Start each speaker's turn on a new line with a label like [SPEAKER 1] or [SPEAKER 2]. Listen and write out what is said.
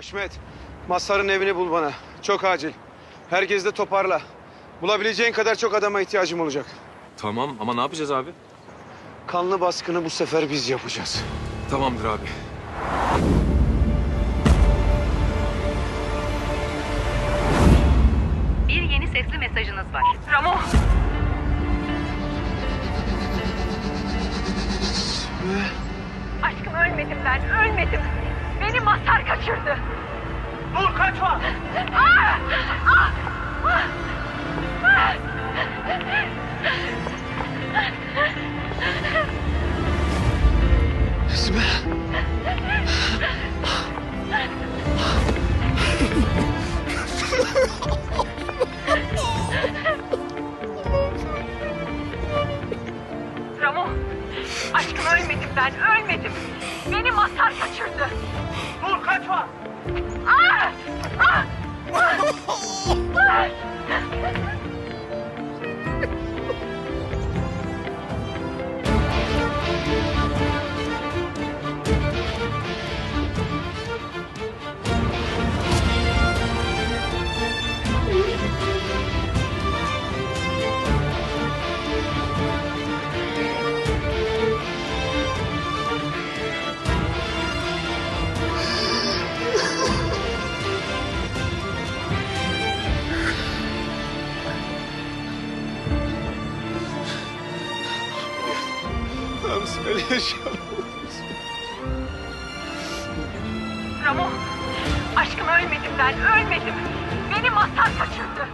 [SPEAKER 1] Haşmet, Mazhar'ın evini bul bana. Çok acil. Herkes de toparla. Bulabileceğin kadar çok adama ihtiyacım olacak.
[SPEAKER 2] Tamam ama ne yapacağız abi?
[SPEAKER 1] Kanlı baskını bu sefer biz yapacağız.
[SPEAKER 2] Tamamdır abi.
[SPEAKER 3] Bir yeni sesli mesajınız var. Ramo! Aşkım ölmedim ben, ölmedim. Beni Mazhar kaçırdı. Dur kaçma!
[SPEAKER 1] Esme.
[SPEAKER 3] Ramo! Aşkım ölmedim ben, ölmedim. Beni Mazhar kaçırdı. Bye.
[SPEAKER 1] Tamam söyle yaşam.
[SPEAKER 3] Ramo! Aşkım ölmedim ben, ölmedim. Beni Mazhar kaçırdı.